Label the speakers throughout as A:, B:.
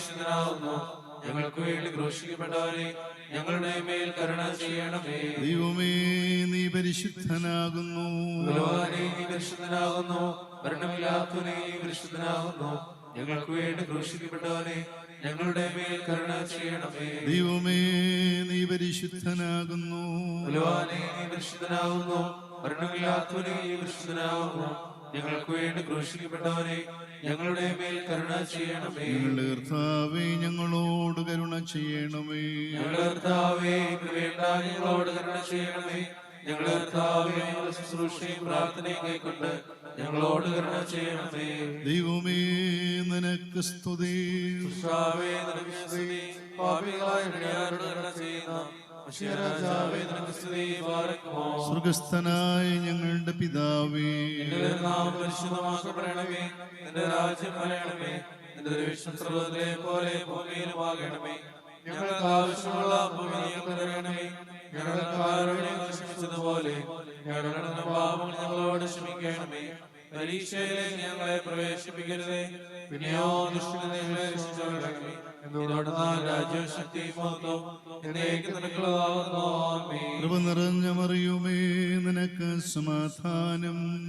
A: പരിശുദ്ധനാകുന്നു ഞങ്ങൾക്ക് വേണ്ടി ഘോഷിക്കപ്പെട്ടവരെ ഞങ്ങളുടെ മേൽ കരുണ ചെയ്യണമേ.
B: ദൈവമേ നീ പരിശുദ്ധനാകുന്നു.
A: നീ പരിശുദ്ധനാകുന്നു. മരണമില്ലാത്തവനെ നീ പരിശുദ്ധനാകുന്നു. ഞങ്ങൾക്ക് വേണ്ടി ക്രൂശിക്കപ്പെട്ടവനെ ഞങ്ങളുടെ മേൽ കരുണ ചെയ്യണമേ.
B: ദൈവമേ നീ പരിശുദ്ധനാകുന്നു.
A: നീ പരിശുദ്ധനാകുന്നു. മരണമില്ലാത്തവനെ നീ പരിശുദ്ധനാകുന്നു. ഞങ്ങൾക്ക് വേണ്ടി ക്രൂശിക്കപ്പെട്ടവനെ ഞങ്ങളുടെ മേൽ കരുണ ചെയ്യണമേ.
B: ഞങ്ങളുടെ കർത്താവേ ഞങ്ങളോട് കരുണ ചെയ്യണമേ.
A: ഞങ്ങളുടെ കർത്താവേ വേണ്ട ഞങ്ങളോട് കരുണ ചെയ്യണമേ. ഞങ്ങളുടെ കർത്താവേ ഞങ്ങളുടെ ശുശ്രൂഷയും പ്രാർത്ഥനയും കൈക്കൊണ്ട് ഞങ്ങളോട് കരുണ ചെയ്യണമേ.
B: ദൈവമേ നിനക്ക് സ്തുതി.
A: നിനക്ക് സ്തുതി. പാപികളായ
B: സ്വർഗസ്ഥനായ ഞങ്ങളുടെ പിതാവേ.
A: പരിശുദ്ധമാക്കപ്പെടണമേ നിന്റെ രാജ്യം പറയണമേ. നിന്റെ ദൈവം സർവത്തിലെ പോലെ ഭൂമിയിലുമാകണമേ. ഞങ്ങൾക്ക് ആവശ്യമുള്ള ഭൂമി ഞങ്ങൾക്ക് തരണമേ. ഞങ്ങളുടെ കാരുണ്യം ക്ഷമിച്ചതുപോലെ ഞങ്ങളുടെ പാപങ്ങൾ ഞങ്ങളോട് ക്ഷമിക്കണമേ. പരീക്ഷയിലെ ഞങ്ങളെ പ്രവേശിപ്പിക്കരുതേ. പിന്നെയോ ദുഷ്ടനെ രക്ഷിച്ചോളണമേ
B: നിനക്ക്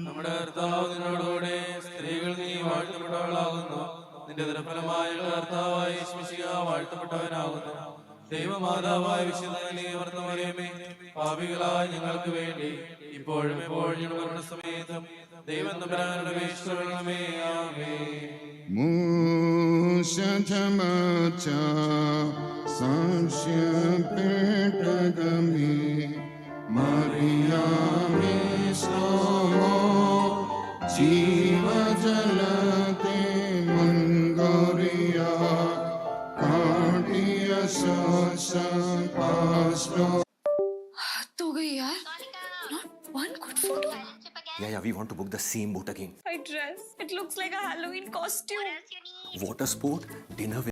A: നമ്മുടെ നീ നിന്റെ ദൈവമാതാവായ വിശുദ്ധനെ പാപികളായ ഞങ്ങൾക്ക് വേണ്ടി ഇപ്പോഴും എപ്പോഴും ഞങ്ങളുടെ സമയത്തും ദൈവം തമ്പരാനുടെ
C: शठमाचा साक्ष्यपीठगमे मर्यामि सोमो जीवजलते मङ्गोरिया
D: काटियसपास्लो तो गई यार। Not one good photo
E: Yeah, yeah, we want to book the same boat again.
D: My dress. It looks like a Halloween costume.
E: Water sport, dinner with